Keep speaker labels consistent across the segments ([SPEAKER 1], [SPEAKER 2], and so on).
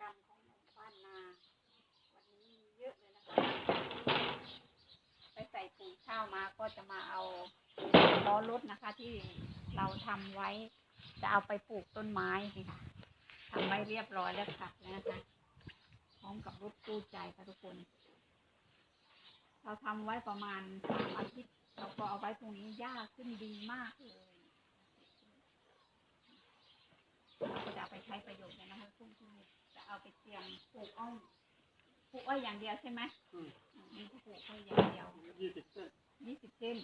[SPEAKER 1] กรรมของหมู่บ้านนา วันนี้มีเยอะเลยนะคะ ไปใส่ปุ๋ยข้าวมาก็จะมาเอาล้อรถนะคะ ที่เราทำไว้ จะเอาไปปลูกต้นไม้นี่ค่ะทำไว้เรียบร้อยแล้วค่ะนะคะพร้อมกับรถตู้ใจค่ะทุกคน เราทำไว้ประมาณสามอาทิตย์เราก็เอาไว้ตรงนี้ยากขึ้นดีมากเลย เราจะไปใช้ประโยชน์ในนะคะทุกคน จะเอาไปเตรียมปลูกอ้อยปลูกอ้อยอย่างเดียวใช่ไหม
[SPEAKER 2] อืม
[SPEAKER 1] อืมนี่ก็ปลูกอ้อยอย่างเดียว
[SPEAKER 2] ยี่สิบเส้น
[SPEAKER 1] ยี่สิบเส้น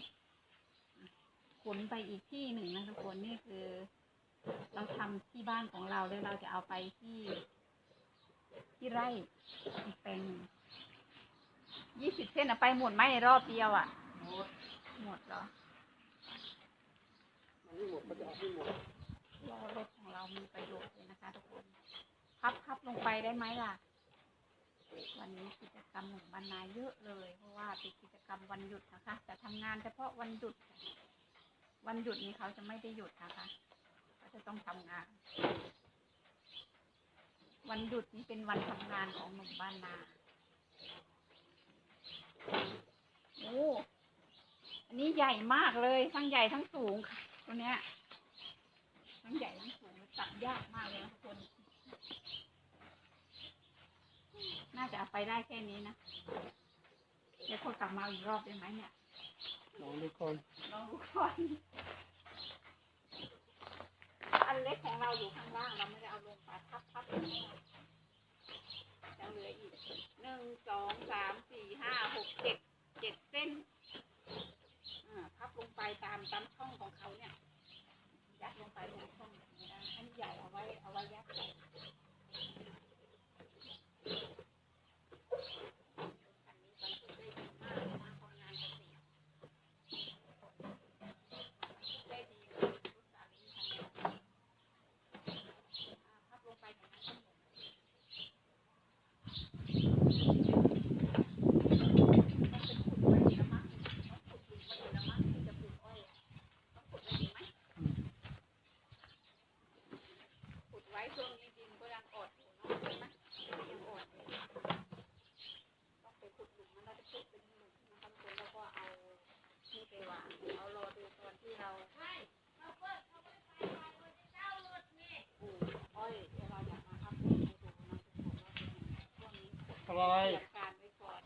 [SPEAKER 1] ขนไปอีกที่หนึ่งนะทุกคนนี่คือ เราทำที่บ้านของเราแล้วเราจะเอาไปที่ ที่ไร่อีกแปลงหนึ่งยี่สิบเส้นเอาไปหมดไหมในรอบเดียวอะ
[SPEAKER 2] หมด
[SPEAKER 1] หมดเหรอ
[SPEAKER 2] มันไม่หมดมันจะเอาไม่หมด
[SPEAKER 1] ล้อรถของเรามีประโยชน์เลยนะคะทุกคนพับพับลง ไปได้ไหมล่ะ วันนี้กิจกรรมหนุ่มบรรนาเยอะเลย เพราะว่าเป็นกิจกรรมวันหยุดนะคะจะทำงานเฉพาะวันหยุด วันหยุดนี้เขาจะไม่ได้หยุดนะคะเขาจะต้องทำงาน วันหยุดนี้เป็นวันทำงานของหนุ่มบ้านนาโอ้อันนี้ใหญ่มากเลย ทั้งใหญ่ทั้งสูงค่ะ ตัวเนี้ย ทั้งใหญ่ทั้งสูงตัดยากมากเลยนะทุกคน น่าจะเอาไปได้แค่นี้นะเดี๋ยวคนกลับมาอีกรอบได้ไหมเนี่ย
[SPEAKER 2] ลองดูก่อน
[SPEAKER 1] ลองดูก่อนอันเล็กของเราอยู่ข้างล่างเราไม่ได้เอาลงไปพับพับๆยังเหลืออีกหนึ่งสองสามสี่ห้าหกเจ็ดเจ็ดเส้นอ่าพับลงไปตามตามช่องของเขาเนี่ยยัดลงไปในช่องแบบนี้นะอันนี้ใหญ่เอาไว้เอาไว้ยัดใส่อันนี้มันพูดได้ดีมากเลยนะคนงานเกษตรได้ดีเลยรถสาลีคันนี้อ่าพับลงไปอย่างนั้นทั้งหมดต้องไปขุดไว้ในละมั้งต้องขุดหลุมไว้ในละมั้งที่จะปลูกอ้อยอะต้องขุดไว้ดีไหม ขุดไว้ช่วงนี้ดินก็ยังอดอยู่เนาะใช่ไหมยังอดอยู่ต้องไปขุดหลุมมันเราจะขุดเป็นหลุมนะคะทุกคนแล้วก็เอานี่ไปวางเอารอดูตอนที่เราปลูกอ้อยเดี๋ยวเราอยากมาอัปเดตให้ดูนะทุกคนว่าเป็นยังไงช่วงนี้
[SPEAKER 2] อะไร
[SPEAKER 1] เตรียมการไว้ก่อน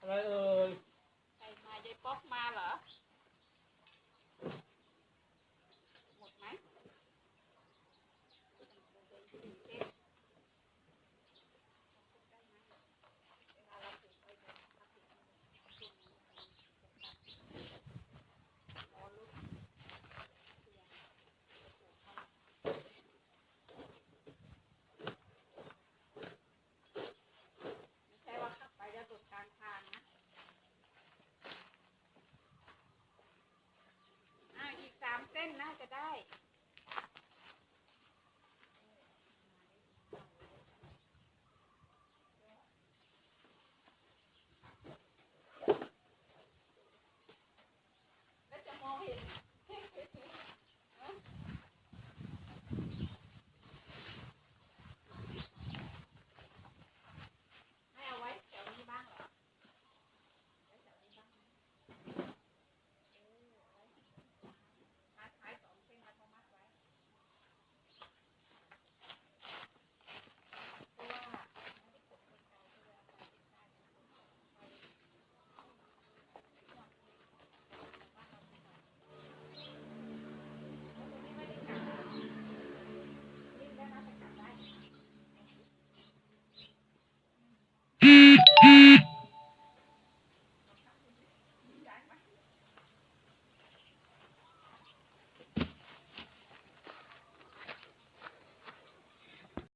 [SPEAKER 2] อะไรเอ่ย
[SPEAKER 1] ใครมายายป๊อกมาเหรอ